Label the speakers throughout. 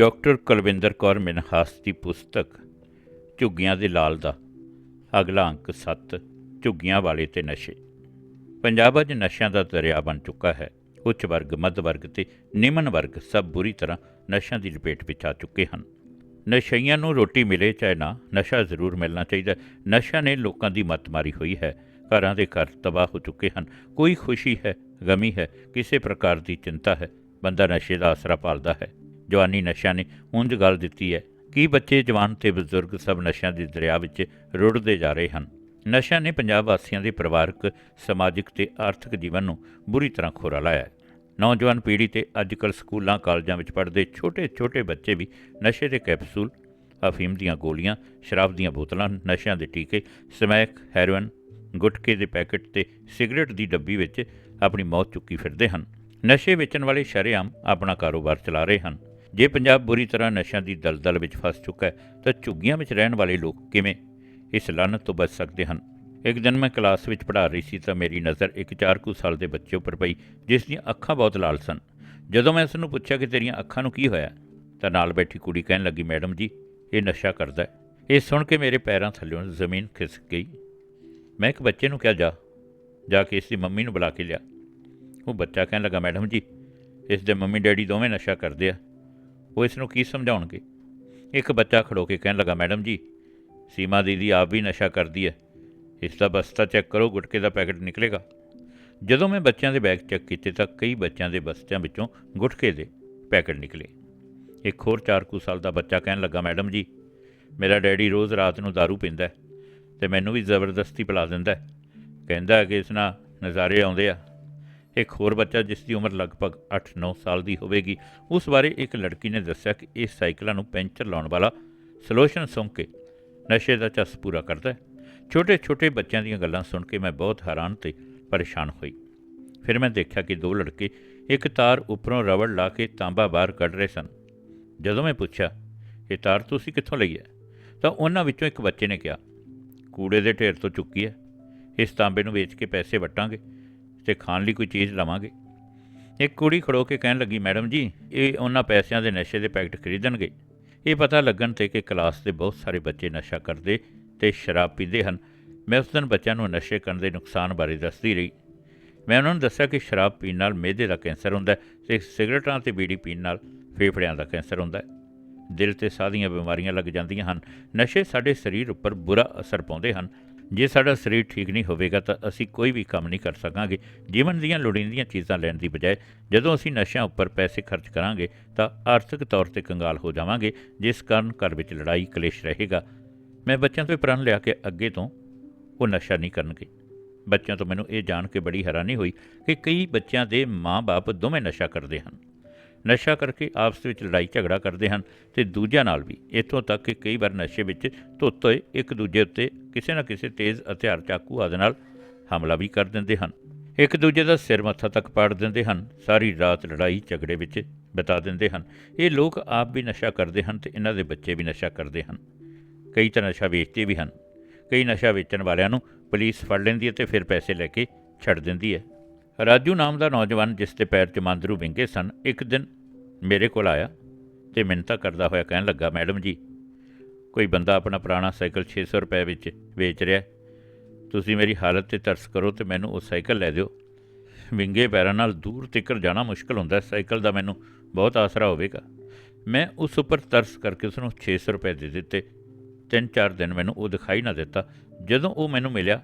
Speaker 1: Doctor Kulwinder Kaur Minhas ਦੀ ਪੁਸਤਕ, ਝੁੱਗੀਆਂ ਦੇ ਲਾਲ ਦਾ, ਅਗਲਾ ਅੰਕ 7 ਝੁੱਗੀਆਂ ਵਾਲੇ ਤੇ ਨਸ਼ੇ। ਪੰਜਾਬ ਅੱਜ ਨਸ਼ਿਆਂ ਦਾ ਦਰਿਆ ਬਣ ਚੁੱਕਾ ਹੈ। ਉੱਚ ਵਰਗ, ਮੱਧ ਵਰਗ ਤੇ ਨਿਮਨ ਵਰਗ ਸਭ ਬੁਰੀ ਤਰ੍ਹਾਂ ਨਸ਼ਿਆਂ ਦੀ ਲਪੇਟ ਵਿੱਚ ਆ ਚੁੱਕੇ ਹਨ। ਨਸ਼ਈਆਂ ਨੂੰ ਰੋਟੀ ਮਿਲੇ ਚਾਹੇ ਨਾ, ਨਸ਼ਾ ਜ਼ਰੂਰ ਮਿਲਣਾ ਚਾਹੀਦਾ ਹੈ। ਨਸ਼ਿਆਂ ਨੇ ਲੋਕਾਂ ਦੀ ਮੱਤ ਮਾਰੀ ਹੋਈ ਹੈ। ਘਰਾਂ ਦੇ ਘਰ ਤਬਾਹ ਹੋ ਚੁੱਕੇ ਹਨ। ਕੋਈ ਖੁਸ਼ੀ ਹੈ, ਗਮੀ ਹੈ, ਕਿਸੇ ਪ੍ਰਕਾਰ ਦੀ ਚਿੰਤਾ ਹੈ। ਬੰਦਾ ਨਸ਼ੇ ਦਾ ਆਸਰਾ ਪਾਲਦਾ ਹੈ। ਜਵਾਨੀ ਨਸ਼ਿਆਂ ਨੇ ਉਂਝ ਗੱਲ ਦਿੱਤੀ ਹੈ, ਕੀ ਬੱਚੇ, ਜਵਾਨ ਤੇ ਬਜ਼ੁਰਗ ਸਭ ਨਸ਼ਿਆਂ ਦੇ ਦਰਿਆ ਵਿੱਚ ਰੁੜਦੇ ਜਾ ਰਹੇ ਹਨ? ਨਸ਼ਿਆਂ ਨੇ ਪੰਜਾਬ ਵਾਸੀਆਂ ਦੇ ਪਰਿਵਾਰਕ, ਸਮਾਜਿਕ ਤੇ ਆਰਥਿਕ ਜੀਵਨ ਨੂੰ ਬੁਰੀ ਤਰ੍ਹਾਂ ਖੋਰਾ ਲਾਇਆ ਹੈ। ਨੌਜਵਾਨ ਪੀੜ੍ਹੀ ਤੇ ਅੱਜਕੱਲ੍ਹ ਸਕੂਲਾਂ, ਕਾਲਜਾਂ ਵਿੱਚ ਪੜ੍ਹਦੇ ਛੋਟੇ-ਛੋਟੇ ਬੱਚੇ ਵੀ ਨਸ਼ੇ ਦੇ ਕੈਪਸੂਲ, ਅਫੀਮ ਦੀਆਂ ਗੋਲੀਆਂ, ਸ਼ਰਾਬ ਦੀਆਂ ਬੋਤਲਾਂ, ਨਸ਼ਿਆਂ ਦੇ ਟੀਕੇ, ਸਮੈਕ, ਹੈਰੋਇਨ, ਗੁਟਕੇ ਦੇ ਪੈਕੇਟ ਤੇ ਸਿਗਰਟ ਦੀ ਡੱਬੀ ਵਿੱਚ ਆਪਣੀ ਮੌਤ ਚੁੱਕੀ ਫਿਰਦੇ ਹਨ। ਨਸ਼ੇ ਵੇਚਣ ਵਾਲੇ ਸ਼ਰੇਆਮ ਆਪਣਾ ਕਾਰੋਬਾਰ ਚਲਾ ਰਹੇ ਹਨ। ਜੇ ਪੰਜਾਬ ਬੁਰੀ ਤਰ੍ਹਾਂ ਨਸ਼ਿਆਂ ਦੀ ਦਲਦਲ ਵਿੱਚ ਫਸ ਚੁੱਕਾ ਹੈ, ਤਾਂ ਝੁੱਗੀਆਂ ਵਿੱਚ ਰਹਿਣ ਵਾਲੇ ਲੋਕ ਕਿਵੇਂ? ਇਸ ਲਾਨਤ ਤੋਂ ਬਚ ਸਕਦੇ ਹਨ। ਇੱਕ ਦਿਨ ਮੈਂ ਕਲਾਸ ਵਿੱਚ ਪੜ੍ਹਾ ਰਹੀ ਸੀ ਤਾਂ ਮੇਰੀ ਨਜ਼ਰ ਇੱਕ 4 ਕੁ ਸਾਲ ਦੇ ਬੱਚੇ ਉੱਪਰ ਪਈ, ਜਿਸ ਦੀਆਂ ਅੱਖਾਂ ਬਹੁਤ ਲਾਲ ਸਨ। ਜਦੋਂ ਮੈਂ ਉਸ ਨੂੰ ਪੁੱਛਿਆ ਕਿ ਤੇਰੀਆਂ ਅੱਖਾਂ ਨੂੰ ਕੀ ਹੋਇਆ, ਤਾਂ ਨਾਲ ਬੈਠੀ ਕੁੜੀ ਕਹਿਣ ਲੱਗੀ, ਮੈਡਮ ਜੀ, ਇਹ ਨਸ਼ਾ ਕਰਦਾ ਹੈ। ਇਹ ਸੁਣ ਕੇ ਮੇਰੇ ਪੈਰਾਂ ਥੱਲੇੋਂ ਜ਼ਮੀਨ ਖਿਸਕ ਗਈ। ਮੈਂ ਇੱਕ ਬੱਚੇ ਨੂੰ ਕਿਹਾ, ਜਾ। ਜਾ ਕੇ ਇਸ ਦੀ ਮੰਮੀ ਨੂੰ ਬੁਲਾ ਕੇ ਲਿਆ। ਉਹ ਬੱਚਾ ਕਹਿਣ ਲੱਗਾ, ਮੈਡਮ ਜੀ, ਇਸ ਦੇ ਮੰਮੀ ਡੈਡੀ ਦੋਵੇਂ ਨਸ਼ਾ ਕਰਦੇ ਆ। ਉਹ ਇਸ ਨੂੰ ਕੀ ਸਮਝਾਉਣਗੇ? ਇੱਕ ਬੱਚਾ ਖੜੋ ਕੇ ਕਹਿਣ ਲੱਗਾ, ਮੈਡਮ ਜੀ, ਸੀਮਾ ਦੀਦੀ ਆਪ ਵੀ ਨਸ਼ਾ ਕਰਦੀ ਹੈ। ਇਸ ਦਾ ਬਸਤਾ ਚੈੱਕ ਕਰੋ, ਗੁਟਕੇ ਦਾ ਪੈਕੇਟ ਨਿਕਲੇਗਾ। ਜਦੋਂ ਮੈਂ ਬੱਚਿਆਂ ਦੇ ਬੈਗ ਚੈੱਕ ਕੀਤੇ ਤਾਂ ਕਈ ਬੱਚਿਆਂ ਦੇ ਬਸਤਿਆਂ ਵਿੱਚੋਂ ਗੁਟਕੇ ਦੇ ਪੈਕਟ ਨਿਕਲੇ। ਇੱਕ ਹੋਰ 4 ਕੁ ਸਾਲ ਦਾ ਬੱਚਾ ਕਹਿਣ ਲੱਗਾ, ਮੈਡਮ ਜੀ, ਮੇਰਾ ਡੈਡੀ ਰੋਜ਼ ਰਾਤ ਨੂੰ दारू ਪੀਂਦਾ ਹੈ ਤੇ ਮੈਨੂੰ ਵੀ ਜ਼ਬਰਦਸਤੀ ਪਿਲਾ ਦਿੰਦਾ ਕਹਿੰਦਾ ਕਿ ਇਸ ਨਾਲ ਨਜ਼ਾਰੇ ਆਉਂਦੇ ਆ। ਇੱਕ ਹੋਰ ਬੱਚਾ ਜਿਸ ਦੀ ਉਮਰ ਲਗਭਗ 8-9 ਸਾਲ ਦੀ ਹੋਵੇਗੀ, ਉਸ ਬਾਰੇ ਇੱਕ ਲੜਕੀ ਨੇ ਦੱਸਿਆ ਕਿ ਇਹ ਸਾਈਕਲਾਂ ਨੂੰ ਪੈਂਚਰ ਲਾਉਣ ਵਾਲਾ ਸਲੋਸ਼ਨ ਸੁਣ ਕੇ ਨਸ਼ੇ ਦਾ ਚਸ ਪੂਰਾ ਕਰਦਾ ਹੈ। ਛੋਟੇ-ਛੋਟੇ ਬੱਚਿਆਂ ਦੀਆਂ ਗੱਲਾਂ ਸੁਣ ਕੇ ਮੈਂ ਬਹੁਤ ਹੈਰਾਨ ਤੇ ਪਰੇਸ਼ਾਨ ਹੋਈ। ਫਿਰ ਮੈਂ ਦੇਖਿਆ ਕਿ ਦੋ ਲੜਕੇ ਇੱਕ ਤਾਰ ਉੱਪਰੋਂ ਰਵੜ ਲਾ ਕੇ ਤਾਂਬਾ ਬਾਹਰ ਕੱਢ ਰਹੇ ਸਨ। ਜਦੋਂ ਮੈਂ ਪੁੱਛਿਆ, ਇਹ ਤਾਰ ਤੁਸੀਂ ਕਿੱਥੋਂ ਲਈ ਹੈ? ਤਾਂ ਉਹਨਾਂ ਵਿੱਚੋਂ ਇੱਕ ਬੱਚੇ ਨੇ ਕਿਹਾ, ਕੂੜੇ ਦੇ ਢੇਰ ਤੋਂ ਚੁੱਕੀ ਹੈ। ਇਸ ਤਾਂਬੇ ਨੂੰ ਵੇਚ ਕੇ ਪੈਸੇ ਵਟਾਂਗੇ। ਤੇ ਖਾਣ ਲਈ ਕੋਈ ਚੀਜ਼ ਲਵਾਂਗੇ। ਇੱਕ ਕੁੜੀ ਖੜੋ ਕੇ ਕਹਿਣ ਲੱਗੀ, ਮੈਡਮ ਜੀ, ਇਹ ਉਹਨਾਂ ਪੈਸਿਆਂ ਦੇ ਨਸ਼ੇ ਦੇ ਪੈਕਟ ਖਰੀਦਣਗੇ। ਇਹ ਪਤਾ ਲੱਗਣ ਤੇ ਕਿ ਕਲਾਸ ਦੇ ਬਹੁਤ ਸਾਰੇ ਬੱਚੇ ਨਸ਼ਾ ਕਰਦੇ ਤੇ ਸ਼ਰਾਬ ਪੀਂਦੇ ਹਨ। ਮੈਂ ਉਸ ਦਿਨ ਬੱਚਿਆਂ ਨੂੰ ਨਸ਼ੇ ਕਰਨ ਦੇ ਨੁਕਸਾਨ ਬਾਰੇ ਦੱਸਦੀ ਰਹੀ। ਮੈਂ ਉਹਨਾਂ ਨੂੰ ਦੱਸਿਆ ਕਿ ਸ਼ਰਾਬ ਪੀਣ ਨਾਲ ਮਿਹਦੇ ਦਾ ਕੈਂਸਰ ਹੁੰਦਾ ਹੈ ਤੇ ਸਿਗਰਟਾਂ ਤੇ ਬੀੜੀ ਪੀਣ ਨਾਲ ਫੇਫੜਿਆਂ ਦਾ ਕੈਂਸਰ ਹੁੰਦਾ ਹੈ। ਦਿਲ ਤੇ ਸਾਹ ਦੀਆਂ ਬਿਮਾਰੀਆਂ ਲੱਗ ਜਾਂਦੀਆਂ ਹਨ। ਨਸ਼ੇ ਸਾਡੇ ਸਰੀਰ ਉੱਪਰ ਬੁਰਾ ਅਸਰ ਪਾਉਂਦੇ ਹਨ। ਜੇ ਸਾਡਾ ਸਰੀਰ ਠੀਕ ਨਹੀਂ ਹੋਵੇਗਾ ਤਾਂ ਅਸੀਂ ਕੋਈ ਵੀ ਕੰਮ ਨਹੀਂ ਕਰ ਸਕਾਂਗੇ। ਜੀਵਨ ਦੀਆਂ ਲੋੜੀਂਦੀਆਂ ਚੀਜ਼ਾਂ ਲੈਣ ਦੀ ਬਜਾਏ ਜਦੋਂ ਅਸੀਂ ਨਸ਼ਿਆਂ ਉੱਪਰ ਪੈਸੇ ਖਰਚ ਕਰਾਂਗੇ ਤਾਂ ਆਰਥਿਕ ਤੌਰ ਤੇ ਕੰਗਾਲ ਹੋ ਜਾਵਾਂਗੇ, ਜਿਸ ਕਾਰਨ ਘਰ ਵਿੱਚ ਲੜਾਈ ਕਲੇਸ਼ ਰਹੇਗਾ। ਮੈਂ ਬੱਚਿਆਂ ਤੋਂ ਇਹ ਪ੍ਰਣ ਲਿਆ ਕਿ ਅੱਗੇ ਤੋਂ ਉਹ ਨਸ਼ਾ ਨਹੀਂ ਕਰਨਗੇ। ਬੱਚਿਆਂ ਤੋਂ ਮੈਨੂੰ ਇਹ ਜਾਣ ਕੇ ਬੜੀ ਹੈਰਾਨੀ ਹੋਈ ਕਿ ਕਈ ਬੱਚਿਆਂ ਦੇ ਮਾਂ-ਬਾਪ ਦੋਵੇਂ ਨਸ਼ਾ ਕਰਦੇ ਹਨ। ਨਸ਼ਾ ਕਰਕੇ ਆਪਸ ਵਿੱਚ ਲੜਾਈ ਝਗੜਾ ਕਰਦੇ ਹਨ ਤੇ ਦੂਜਿਆਂ ਨਾਲ ਵੀ। ਇੱਥੋਂ ਤੱਕ ਕਿ ਕਈ ਵਾਰ ਨਸ਼ੇ ਵਿੱਚ ਧੁੱਤ ਹੋਏ, ਇੱਕ ਦੂਜੇ ਉੱਤੇ ਕਿਸੇ ਨਾ ਕਿਸੇ ਤੇਜ਼ ਹਥਿਆਰ ਚਾਕੂ ਆਦਿ ਨਾਲ ਹਮਲਾ ਵੀ ਕਰ ਦਿੰਦੇ ਹਨ। ਇੱਕ ਦੂਜੇ ਦਾ ਸਿਰ ਮੱਥਾ ਤੱਕ ਪਾੜ ਦਿੰਦੇ ਹਨ, ਸਾਰੀ ਰਾਤ ਲੜਾਈ ਝਗੜੇ ਵਿੱਚ ਬਿਤਾ ਦਿੰਦੇ ਹਨ। ਇਹ ਲੋਕ ਆਪ ਵੀ ਨਸ਼ਾ ਕਰਦੇ ਹਨ ਤੇ ਇਹਨਾਂ ਦੇ ਬੱਚੇ ਵੀ ਨਸ਼ਾ ਕਰਦੇ ਹਨ। ਕਈ ਤਾਂ ਨਸ਼ਾ ਵੇਚਦੇ ਵੀ ਹਨ। ਕਈ ਨਸ਼ਾ ਵੇਚਣ ਵਾਲਿਆਂ ਨੂੰ ਪੁਲਿਸ ਫੜ ਲੈਂਦੀ ਹੈ ਤੇ ਫਿਰ ਪੈਸੇ ਲੈ ਕੇ ਛੱਡ ਦਿੰਦੀ ਹੈ। ਰਾਜੂ ਨਾਮ ਦਾ ਨੌਜਵਾਨ ਜਿਸ ਦੇ ਪੈਰ 'ਚ ਮਾਂਦਰੂ ਵਿੰਗੇ ਸਨ, ਇੱਕ ਦਿਨ ਮੇਰੇ ਕੋਲ ਆਇਆ ਤੇ ਮਿੰਨਤਾਂ ਕਰਦਾ ਹੋਇਆ ਕਹਿਣ ਲੱਗਾ, ਮੈਡਮ ਜੀ, ਕੋਈ ਬੰਦਾ ਆਪਣਾ ਪੁਰਾਣਾ ਸਾਈਕਲ 600 ਰੁਪਏ ਵਿੱਚ ਵੇਚ ਰਿਹਾ ਤੁਸੀਂ ਮੇਰੀ ਹਾਲਤ ਤੇ ਤਰਸ ਕਰੋ ਤੇ ਮੈਨੂੰ ਉਹ ਸਾਈਕਲ ਲੈ ਦਿਓ। ਵਿੰਗੇ ਪੈਰਾਂ ਨਾਲ ਦੂਰ ਤੱਕ ਜਾਣਾ ਮੁਸ਼ਕਲ ਹੁੰਦਾ ਹੈ। ਸਾਈਕਲ ਦਾ ਮੈਨੂੰ ਬਹੁਤ ਆਸਰਾ ਹੋਵੇਗਾ। ਮੈਂ ਉਸ ਉੱਪਰ ਤਰਸ ਕਰਕੇ ਉਸ ਨੂੰ 600 ਰੁਪਏ ਦੇ ਦਿੱਤੇ। ਤਿੰਨ ਚਾਰ ਦਿਨ ਮੈਨੂੰ ਉਹ ਦਿਖਾਈ ਨਾ ਦਿੱਤਾ। ਜਦੋਂ ਉਹ ਮੈਨੂੰ ਮਿਲਿਆ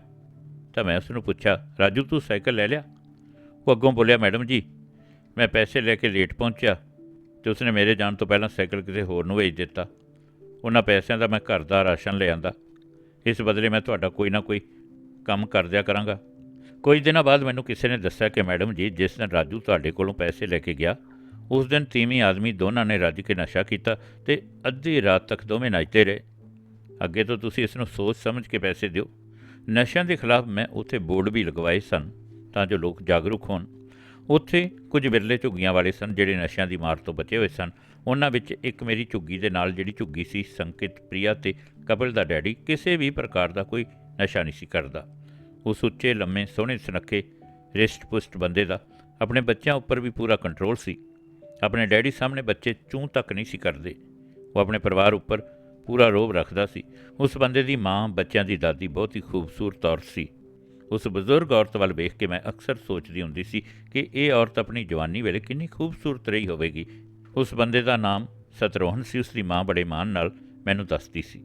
Speaker 1: ਤਾਂ ਮੈਂ ਉਸ ਨੂੰ ਪੁੱਛਿਆ, ਰਾਜੂ, ਤੂੰ ਸਾਈਕਲ ਲੈ ਲਿਆ? ਉਹ ਅੱਗੋਂ ਬੋਲਿਆ, ਮੈਡਮ ਜੀ, ਮੈਂ ਪੈਸੇ ਲੈ ਕੇ ਲੇਟ ਪਹੁੰਚਿਆ ਤੇ ਉਸਨੇ ਮੇਰੇ ਜਾਣ ਤੋਂ ਪਹਿਲਾਂ ਸਾਈਕਲ ਕਿਸੇ ਹੋਰ ਨੂੰ ਵੇਚ ਦਿੱਤਾ। ਉਹਨਾਂ ਪੈਸਿਆਂ ਦਾ ਮੈਂ ਘਰ ਦਾ ਰਾਸ਼ਨ ਲਿਆਂਦਾ ਇਸ ਬਦਲੇ ਮੈਂ ਤੁਹਾਡਾ ਕੋਈ ਨਾ ਕੋਈ ਕੰਮ ਕਰ ਦਿਆ ਕਰਾਂਗਾ। ਕੁਝ ਦਿਨਾਂ ਬਾਅਦ ਮੈਨੂੰ ਕਿਸੇ ਨੇ ਦੱਸਿਆ ਕਿ ਮੈਡਮ ਜੀ, ਜਿਸ ਦਿਨ ਰਾਜੂ ਤੁਹਾਡੇ ਕੋਲੋਂ ਪੈਸੇ ਲੈ ਕੇ ਗਿਆ, ਉਸ ਦਿਨ ਤੀਵੀਂ ਆਦਮੀ ਦੋਨਾਂ ਨੇ ਰੱਜ ਕੇ ਨਸ਼ਾ ਕੀਤਾ ਤੇ ਅੱਧੀ ਰਾਤ ਤੱਕ ਦੋਵੇਂ ਨੱਚਦੇ ਰਹੇ। ਅੱਗੇ ਤੋਂ ਤੁਸੀਂ ਇਸ ਨੂੰ ਸੋਚ ਸਮਝ ਕੇ ਪੈਸੇ ਦਿਓ। ਨਸ਼ਿਆਂ ਦੇ ਖਿਲਾਫ ਮੈਂ ਉੱਥੇ ਬੋਰਡ ਵੀ ਲਗਵਾਏ ਸਨ। ਤਾਂ ਜੋ ਲੋਕ ਜਾਗਰੂਕ ਹੋਣ। ਉੱਥੇ ਕੁਝ ਵਿਰਲੇ ਝੁੱਗੀਆਂ ਵਾਲੇ ਸਨ ਜਿਹੜੇ ਨਸ਼ਿਆਂ ਦੀ ਮਾਰ ਤੋਂ ਬਚੇ ਹੋਏ ਸਨ। ਉਹਨਾਂ ਵਿੱਚ ਇੱਕ ਮੇਰੀ ਝੁੱਗੀ ਦੇ ਨਾਲ ਜਿਹੜੀ ਝੁੱਗੀ ਸੀ, ਸੰਕਿਤ ਪ੍ਰਿਆ ਤੇ ਕਪਿਲ ਦਾ ਡੈਡੀ, ਕਿਸੇ ਵੀ ਪ੍ਰਕਾਰ ਦਾ ਕੋਈ ਨਸ਼ਾ ਨਹੀਂ ਸੀ ਕਰਦਾ। ਉਸ ਉੱਚੇ, ਲੰਮੇ, ਸੋਹਣੇ, ਸੁਨੱਖੇ ਰਿਸ਼ਟ ਪੁਸ਼ਟ ਬੰਦੇ ਦਾ ਆਪਣੇ ਬੱਚਿਆਂ ਉੱਪਰ ਵੀ ਪੂਰਾ ਕੰਟਰੋਲ ਸੀ। ਆਪਣੇ ਡੈਡੀ ਸਾਹਮਣੇ ਬੱਚੇ ਚੂੰ ਤੱਕ ਨਹੀਂ ਸੀ ਕਰਦੇ। ਉਹ ਆਪਣੇ ਪਰਿਵਾਰ ਉੱਪਰ ਪੂਰਾ ਰੋਬ ਰੱਖਦਾ ਸੀ। ਉਸ ਬੰਦੇ ਦੀ ਮਾਂ, ਬੱਚਿਆਂ ਦੀ ਦਾਦੀ ਬਹੁਤ ਹੀ ਖੂਬਸੂਰਤ ਔਰਤ ਸੀ। ਉਸ ਬਜ਼ੁਰਗ ਔਰਤ ਵੱਲ ਵੇਖ ਕੇ ਮੈਂ ਅਕਸਰ ਸੋਚਦੀ ਹੁੰਦੀ ਸੀ ਕਿ ਇਹ ਔਰਤ ਆਪਣੀ ਜਵਾਨੀ ਵੇਲੇ ਕਿੰਨੀ ਖੂਬਸੂਰਤ ਰਹੀ ਹੋਵੇਗੀ। ਉਸ ਬੰਦੇ ਦਾ ਨਾਮ ਸਤਰੋਹਨ ਸੀ ਉਸ ਦੀ ਮਾਂ ਬੜੇ ਮਾਣ ਨਾਲ ਮੈਨੂੰ ਦੱਸਦੀ ਸੀ,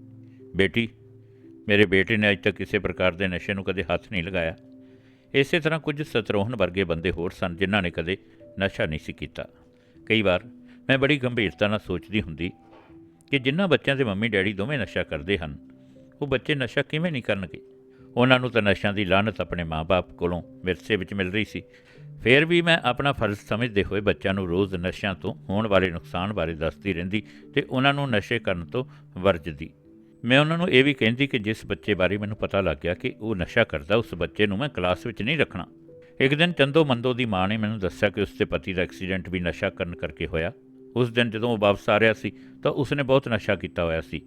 Speaker 1: ਬੇਟੀ, ਮੇਰੇ ਬੇਟੇ ਨੇ ਅਜ ਤੱਕ ਕਿਸੇ ਪ੍ਰਕਾਰ ਦੇ ਨਸ਼ੇ ਨੂੰ ਕਦੇ ਹੱਥ ਨਹੀਂ ਲਗਾਇਆ। ਇਸੇ ਤਰ੍ਹਾਂ ਕੁਝ ਸਤਰੋਹਨ ਵਰਗੇ ਬੰਦੇ ਹੋਰ ਸਨ ਜਿਨ੍ਹਾਂ ਨੇ ਕਦੇ ਨਸ਼ਾ ਨਹੀਂ ਸੀ ਕੀਤਾ। ਕਈ ਵਾਰ ਮੈਂ ਬੜੀ ਗੰਭੀਰਤਾ ਨਾਲ ਸੋਚਦੀ ਹੁੰਦੀ ਕਿ ਜਿਨ੍ਹਾਂ ਬੱਚਿਆਂ ਦੇ ਮੰਮੀ ਡੈਡੀ ਦੋਵੇਂ ਨਸ਼ਾ ਕਰਦੇ ਹਨ, ਉਹ ਬੱਚੇ ਨਸ਼ਾ ਕਿਵੇਂ ਨਹੀਂ ਕਰਨਗੇ? ਉਹਨਾਂ ਨੂੰ ਤਾਂ ਨਸ਼ਿਆਂ ਦੀ ਲਾਹਨਤ ਆਪਣੇ ਮਾਪੇ ਕੋਲੋਂ ਵਿਰਸੇ ਵਿੱਚ ਮਿਲ ਰਹੀ ਸੀ। ਫਿਰ ਵੀ ਮੈਂ ਆਪਣਾ ਫਰਜ਼ ਸਮਝਦੇ ਹੋਏ ਬੱਚਿਆਂ ਨੂੰ ਰੋਜ਼ ਨਸ਼ਿਆਂ ਤੋਂ ਹੋਣ ਵਾਲੇ ਨੁਕਸਾਨ ਬਾਰੇ ਦੱਸਦੀ ਰਹਿੰਦੀ ਤੇ ਉਹਨਾਂ ਨੂੰ ਨਸ਼ੇ ਕਰਨ ਤੋਂ ਵਰਜਦੀ। ਮੈਂ ਉਹਨਾਂ ਨੂੰ ਇਹ ਵੀ ਕਹਿੰਦੀ ਕਿ ਜਿਸ ਬੱਚੇ ਬਾਰੇ ਮੈਨੂੰ ਪਤਾ ਲੱਗ ਗਿਆ ਕਿ ਉਹ ਨਸ਼ਾ ਕਰਦਾ, ਉਸ ਬੱਚੇ ਨੂੰ ਮੈਂ ਕਲਾਸ ਵਿੱਚ ਨਹੀਂ ਰੱਖਣਾ। ਇੱਕ ਦਿਨ ਚੰਦੋ ਮੰਦੋ ਦੀ ਮਾਂ ਨੇ ਮੈਨੂੰ ਦੱਸਿਆ ਕਿ ਉਸਦੇ ਪਤੀ ਦਾ ਐਕਸੀਡੈਂਟ ਵੀ ਨਸ਼ਾ ਕਰਨ ਕਰਕੇ ਹੋਇਆ। ਉਸ ਦਿਨ ਜਦੋਂ ਉਹ ਵਾਪਸ ਆ ਰਿਹਾ ਸੀ, ਤਾਂ ਉਸਨੇ ਬਹੁਤ ਨਸ਼ਾ ਕੀਤਾ ਹੋਇਆ ਸੀ।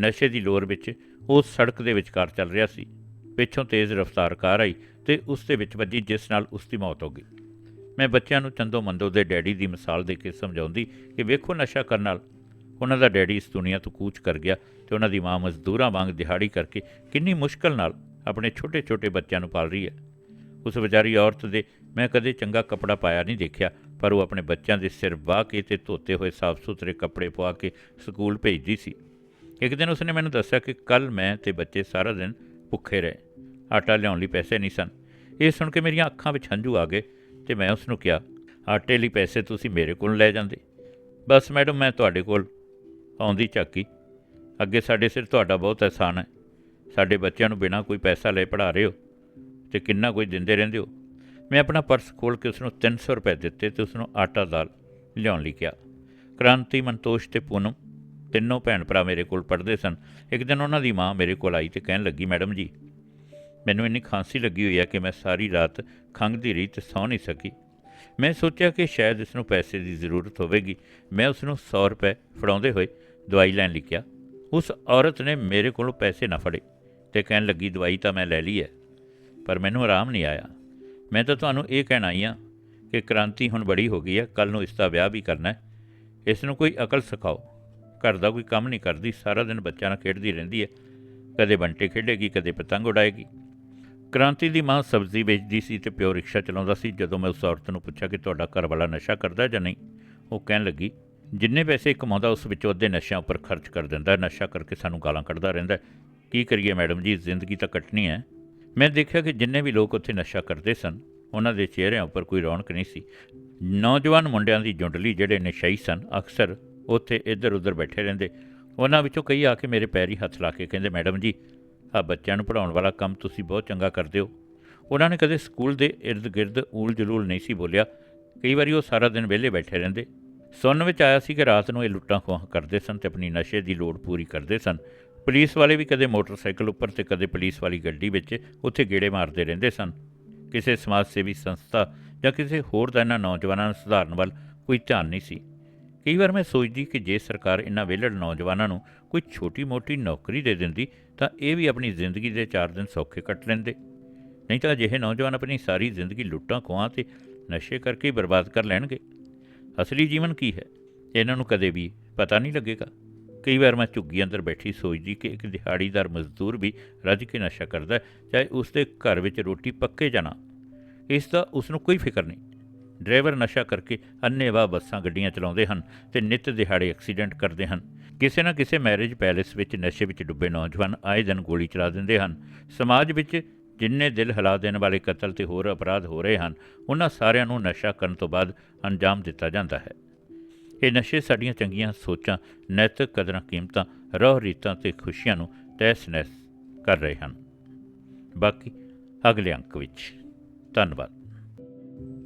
Speaker 1: ਨਸ਼ੇ ਦੀ ਲੋਰ ਵਿੱਚ ਉਹ ਸੜਕ ਦੇ ਵਿਚਕਾਰ ਚੱਲ ਰਿਹਾ ਸੀ। ਪਿੱਛੋਂ ਤੇਜ਼ ਰਫ਼ਤਾਰ ਕਾਰ ਆਈ ਤੇ ਉਸ ਦੇ ਵਿੱਚ ਵੱਜੀ, ਜਿਸ ਨਾਲ ਉਸ ਦੀ ਮੌਤ ਹੋ ਗਈ। ਮੈਂ ਬੱਚਿਆਂ ਨੂੰ ਚੰਦੋ ਮੰਦੋ ਦੇ ਡੈਡੀ ਦੀ ਮਿਸਾਲ ਦੇ ਕੇ ਸਮਝਾਉਂਦੀ ਕਿ ਵੇਖੋ ਨਸ਼ਾ ਕਰਨ ਨਾਲ। ਉਹਨਾਂ ਦਾ ਡੈਡੀ ਇਸ ਦੁਨੀਆ ਤੋਂ ਕੂਚ ਕਰ ਗਿਆ ਤੇ ਉਹਨਾਂ ਦੀ ਮਾਂ ਮਜ਼ਦੂਰਾਂ ਵਾਂਗ ਦਿਹਾੜੀ ਕਰਕੇ ਕਿੰਨੀ ਮੁਸ਼ਕਲ ਨਾਲ ਆਪਣੇ ਛੋਟੇ-ਛੋਟੇ ਬੱਚਿਆਂ ਨੂੰ ਪਾਲ ਰਹੀ ਹੈ। ਉਸ ਵਿਚਾਰੀ ਔਰਤ ਦੇ ਮੈਂ ਕਦੇ ਚੰਗਾ ਕੱਪੜਾ ਪਾਇਆ ਨਹੀਂ ਦੇਖਿਆ, ਪਰ ਉਹ ਆਪਣੇ ਬੱਚਿਆਂ ਦੇ ਸਿਰ ਵਾਹ ਕੇ ਤੇ ਧੋਤੇ ਹੋਏ ਸਾਫ਼ ਸੁਥਰੇ ਕੱਪੜੇ ਪਵਾ ਕੇ ਸਕੂਲ ਭੇਜਦੀ ਸੀ। ਇੱਕ ਦਿਨ ਉਸਨੇ ਮੈਨੂੰ ਦੱਸਿਆ ਕਿ ਕੱਲ ਮੈਂ ਤੇ ਬੱਚੇ ਸਾਰਾ ਦਿਨ ਭੁੱਖੇ ਰਹੇ। ਆਟਾ ਲਿਆਉਣ ਲਈ ਪੈਸੇ ਨਹੀਂ ਸਨ। ਇਹ ਸੁਣ ਕੇ ਮੇਰੀਆਂ ਅੱਖਾਂ ਵਿੱਚ ਹੰਝੂ ਆ ਗਏ ਤੇ ਮੈਂ ਉਸ ਨੂੰ ਕਿਹਾ, ਆਟੇ ਲਈ ਪੈਸੇ ਤੁਸੀਂ ਮੇਰੇ ਕੋਲ ਲੈ ਜਾਂਦੇ। ਬਸ ਮੈਡਮ, ਮੈਂ ਤੁਹਾਡੇ ਕੋਲ ਆਉਂਦੀ ਝਾਕੀ। ਅੱਗੇ ਸਾਡੇ ਸਿਰ ਤੁਹਾਡਾ ਬਹੁਤ ਅਹਿਸਾਨ ਹੈ। ਸਾਡੇ ਬੱਚਿਆਂ ਨੂੰ ਬਿਨਾਂ ਕੋਈ ਪੈਸਾ ਲਏ ਪੜ੍ਹਾ ਰਹੇ ਹੋ ਤੇ ਕਿੰਨਾ ਕੁਝ ਦਿੰਦੇ ਰਹਿੰਦੇ ਹੋ। ਮੈਂ ਆਪਣਾ ਪਰਸ ਖੋਲ ਕੇ ਉਸ ਨੂੰ 300 ਰੁਪਏ ਦਿੱਤੇ ਤੇ ਉਸ ਨੂੰ ਆਟਾ ਦਾਲ ਲਿਆਉਣ ਲਈ ਕਿਹਾ। ਕ੍ਰਾਂਤੀ ਮੰਤੋਸ਼ ਤੇ ਪੂਨਮ ਤਿੰਨੋਂ ਭੈਣ ਭਰਾ ਮੇਰੇ ਕੋਲ ਪੜ੍ਹਦੇ ਸਨ। ਇੱਕ ਦਿਨ ਉਹਨਾਂ ਦੀ ਮਾਂ ਮੇਰੇ ਕੋਲ ਆਈ ਤੇ ਕਹਿਣ ਲੱਗੀ, ਮੈਡਮ ਜੀ, ਮੈਨੂੰ ਇੰਨੀ ਖਾਂਸੀ ਲੱਗੀ ਹੋਈ ਹੈ ਕਿ ਮੈਂ ਸਾਰੀ ਰਾਤ ਖੰਘਦੀ ਰਹੀ ਤੇ ਸੌਂ ਨਹੀਂ ਸਕੀ। ਮੈਂ ਸੋਚਿਆ ਕਿ ਸ਼ਾਇਦ ਇਸ ਨੂੰ ਪੈਸੇ ਦੀ ਜ਼ਰੂਰਤ ਹੋਵੇਗੀ। ਮੈਂ ਉਸ ਨੂੰ 100 ਰੁਪਏ ਫੜਾਉਂਦੇ ਹੋਏ ਦਵਾਈ ਲੈਣ ਲਿਖਿਆ। ਉਸ ਔਰਤ ਨੇ ਮੇਰੇ ਕੋਲੋਂ ਪੈਸੇ ਨਾ ਫੜੇ ਤੇ ਕਹਿਣ ਲੱਗੀ, ਦਵਾਈ ਤਾਂ ਮੈਂ ਲੈ ਲਈ ਹੈ ਪਰ ਮੈਨੂੰ ਆਰਾਮ ਨਹੀਂ ਆਇਆ। ਮੈਂ ਤਾਂ ਤੁਹਾਨੂੰ ਇਹ ਕਹਿਣਾ ਆਈ ਹਾਂ ਕਿ ਕ੍ਰਾਂਤੀ ਹੁਣ ਬੜੀ ਹੋ ਗਈ ਹੈ ਕੱਲ ਨੂੰ ਇਸ ਦਾ ਵਿਆਹ ਵੀ ਕਰਨਾ ਹੈ ਇਸ ਨੂੰ ਕੋਈ ਅਕਲ ਸਿਖਾਓ। ਘਰ ਦਾ ਕੋਈ ਕੰਮ ਨਹੀਂ ਕਰਦੀ, ਸਾਰਾ ਦਿਨ ਬੱਚਿਆਂ ਨਾਲ ਖੇਡਦੀ ਰਹਿੰਦੀ ਹੈ। ਕਦੇ ਬੰਟੇ ਖੇਡੇਗੀ, ਕਦੇ ਪਤੰਗ ਉਡਾਏਗੀ। ਕ੍ਰਾਂਤੀ ਦੀ ਮਾਂ ਸਬਜ਼ੀ ਵੇਚਦੀ ਸੀ ਤੇ ਪਿਓ ਰਿਕਸ਼ਾ ਚਲਾਉਂਦਾ ਸੀ। ਜਦੋਂ ਮੈਂ ਉਸ ਔਰਤ ਨੂੰ ਪੁੱਛਿਆ ਕਿ ਤੁਹਾਡਾ ਘਰ ਵਾਲਾ ਨਸ਼ਾ ਕਰਦਾ ਜਾਂ ਨਹੀਂ, ਉਹ ਕਹਿਣ ਲੱਗੀ, ਜਿੰਨੇ ਪੈਸੇ ਕਮਾਉਂਦਾ, ਉਸ ਵਿੱਚੋਂ ਅੱਧੇ ਨਸ਼ਿਆਂ ਉੱਪਰ ਖਰਚ ਕਰ ਦਿੰਦਾ ਨਸ਼ਾ ਕਰਕੇ ਸਾਨੂੰ ਗਾਲਾਂ ਕੱਢਦਾ ਰਹਿੰਦਾ ਕੀ ਕਰੀਏ ਮੈਡਮ ਜੀ, ਜ਼ਿੰਦਗੀ ਤਾਂ ਕੱਟਣੀ ਹੈ। ਮੈਂ ਦੇਖਿਆ ਕਿ ਜਿੰਨੇ ਵੀ ਲੋਕ ਉੱਥੇ ਨਸ਼ਾ ਕਰਦੇ ਸਨ, ਉਹਨਾਂ ਦੇ ਚਿਹਰਿਆਂ ਉੱਪਰ ਕੋਈ ਰੌਣਕ ਨਹੀਂ ਸੀ। ਨੌਜਵਾਨ ਮੁੰਡਿਆਂ ਦੀ ਜੁੰਡਲੀ ਜਿਹੜੇ ਨਸ਼ਈ ਸਨ, ਅਕਸਰ ਉੱਥੇ ਇੱਧਰ ਉੱਧਰ ਬੈਠੇ ਰਹਿੰਦੇ। ਉਹਨਾਂ ਵਿੱਚੋਂ ਕਈ ਆ ਕੇ ਮੇਰੇ ਪੈਰੀ ਹੱਥ ਲਾ ਕੇ ਕਹਿੰਦੇ, ਮੈਡਮ ਜੀ ਆ ਬੱਚਿਆਂ ਨੂੰ ਪੜਾਉਣ ਵਾਲਾ ਕੰਮ ਤੁਸੀਂ ਬਹੁਤ ਚੰਗਾ ਕਰਦੇ ਹੋ। ਉਹਨਾਂ ਨੇ ਕਦੇ ਸਕੂਲ ਦੇ ਇਰਦ ਗਿਰਦ ਊਲ ਜਲੂਲ ਨਹੀਂ ਸੀ ਬੋਲਿਆ। ਕਈ ਵਾਰੀ ਉਹ ਸਾਰਾ ਦਿਨ ਵਿਹਲੇ ਬੈਠੇ ਰਹਿੰਦੇ। ਸੁਣਨ ਵਿੱਚ ਆਇਆ ਸੀ ਕਿ ਰਾਤ ਨੂੰ ਇਹ ਲੁੱਟਾਂ ਖੋਹਾਂ ਕਰਦੇ ਸਨ ਤੇ ਆਪਣੀ ਨਸ਼ੇ ਦੀ ਲੋੜ ਪੂਰੀ ਕਰਦੇ ਸਨ। ਪੁਲਿਸ ਵਾਲੇ ਵੀ ਕਦੇ ਮੋਟਰਸਾਈਕਲ ਉੱਪਰ ਤੇ ਕਦੇ ਪੁਲਿਸ ਵਾਲੀ ਗੱਡੀ ਵਿੱਚ ਉੱਥੇ ਗੇੜੇ ਮਾਰਦੇ ਰਹਿੰਦੇ ਸਨ। ਕਿਸੇ ਸਮਾਜ ਸੇਵੀ ਸੰਸਥਾ ਜਾਂ ਕਿਸੇ ਹੋਰ ਦਾ ਇਹਨਾਂ ਨੌਜਵਾਨਾਂ ਨੂੰ ਸੁਧਾਰਨ ਵੱਲ ਕੋਈ ਧਿਆਨ ਨਹੀਂ ਸੀ। ਕਈ ਵਾਰ ਮੈਂ ਸੋਚਦੀ ਕਿ ਜੇ ਸਰਕਾਰ ਇਹਨਾਂ ਵਿਹਲੜ ਨੌਜਵਾਨਾਂ ਨੂੰ ਕੋਈ ਛੋਟੀ-ਮੋਟੀ ਨੌਕਰੀ ਦੇ ਦਿੰਦੀ ਤਾਂ ਇਹ ਵੀ ਆਪਣੀ ਜ਼ਿੰਦਗੀ ਦੇ 4 ਦਿਨ ਸੌਖੇ ਕੱਟ ਲੈਂਦੇ। ਨਹੀਂ ਤਾਂ ਅਜਿਹੇ ਨੌਜਵਾਨ ਆਪਣੀ ਸਾਰੀ ਜ਼ਿੰਦਗੀ ਲੁੱਟਾਂ ਖੋਹਾਂ ਤੇ ਨਸ਼ੇ ਕਰਕੇ ਹੀ ਬਰਬਾਦ ਕਰ ਲੈਣਗੇ। ਅਸਲੀ ਜੀਵਨ ਕੀ ਹੈ? ਇਹਨਾਂ ਨੂੰ ਕਦੇ ਵੀ ਪਤਾ ਨਹੀਂ ਲੱਗੇਗਾ। ਕਈ ਵਾਰ ਮੈਂ ਝੁੱਗੀ ਅੰਦਰ ਬੈਠੀ ਸੋਚਦੀ ਕਿ ਇੱਕ ਦਿਹਾੜੀਦਾਰ ਮਜ਼ਦੂਰ ਵੀ ਰੱਜ ਕੇ ਨਸ਼ਾ ਕਰਦਾ ਹੈ, ਚਾਹੇ ਉਸ ਦੇ ਘਰ ਵਿੱਚ ਰੋਟੀ ਪੱਕੇ ਜਾਣਾ ਇਸ ਦਾ ਉਸ ਨੂੰ ਕੋਈ ਫਿਕਰ ਨਹੀਂ। ਡਰਾਈਵਰ ਨਸ਼ਾ ਕਰਕੇ ਅੰਨ੍ਹੇਵਾਹ ਬੱਸਾਂ ਗੱਡੀਆਂ ਚਲਾਉਂਦੇ ਹਨ ਤੇ ਨਿੱਤ ਦਿਹਾੜੇ ਐਕਸੀਡੈਂਟ ਕਰਦੇ ਹਨ। ਕਿਸੇ ਨਾ ਕਿਸੇ ਮੈਰਿਜ ਪੈਲੇਸ ਵਿੱਚ ਨਸ਼ੇ ਵਿੱਚ ਡੁੱਬੇ ਨੌਜਵਾਨ ਆਏ ਦਿਨ ਗੋਲੀ ਚਲਾ ਦਿੰਦੇ ਹਨ। ਸਮਾਜ ਵਿੱਚ ਜਿੰਨੇ ਦਿਲ ਹਿਲਾ ਦੇਣ ਵਾਲੇ ਕਤਲ ਤੇ ਹੋਰ ਅਪਰਾਧ ਹੋ ਰਹੇ ਹਨ, ਉਹਨਾਂ ਸਾਰਿਆਂ ਨੂੰ ਨਸ਼ਾ ਕਰਨ ਤੋਂ ਬਾਅਦ ਅੰਜਾਮ ਦਿੱਤਾ ਜਾਂਦਾ ਹੈ। ਇਹ ਨਸ਼ੇ ਸਾਡੀਆਂ ਚੰਗੀਆਂ ਸੋਚਾਂ, ਨੈਤਿਕ ਕਦਰਾਂ, ਕੀਮਤਾਂ, ਰੋਹ ਰੀਤਾਂ ਤੇ ਖੁਸ਼ੀਆਂ ਨੂੰ ਤਹਿਸ-ਨਹਿਸ ਕਰ ਰਹੇ ਹਨ। ਬਾਕੀ ਅਗਲੇ ਅੰਕ ਵਿੱਚ। ਧੰਨਵਾਦ।